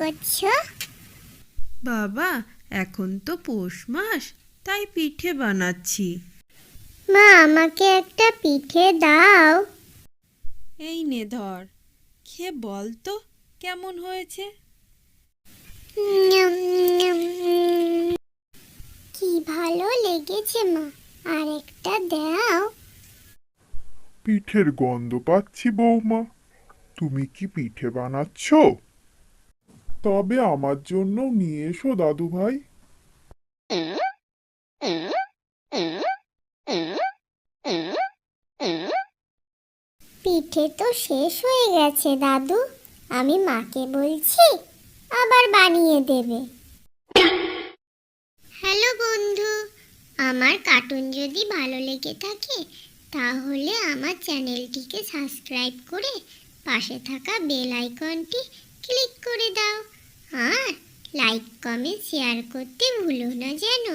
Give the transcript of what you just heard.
করছ? বাবা এখন তো পৌষ মাস তাই পিঠে বানাচ্ছি। মা আমাকে একটা পিঠে দাও। এই নে ধর। খেয়ে বল তো কেমন হয়েছে। কি ভালো লেগেছে মা আর একটা দাও। পিঠের গন্ধ পাচ্ছি বৌমা তুমি কি পিঠে বানাচ্ছ? তবে আমার জন্য নিয়ে এসো, দাদু ভাই। পিঠে তো শেষ হয়ে গেছে, দাদু। আমি মাকে বলছি, আবার বানিয়ে দেবে। হ্যালো বন্ধু, আমার কার্টুন যদি ভালো লেগে থাকে, তাহলে আমার চ্যানেলটিকে সাবস্ক্রাইব করে পাশে থাকা বেল আইকনটি ক্লিক করে দাও। আর লাইক কমেন্ট শেয়ার করতে ভুলো না যেন।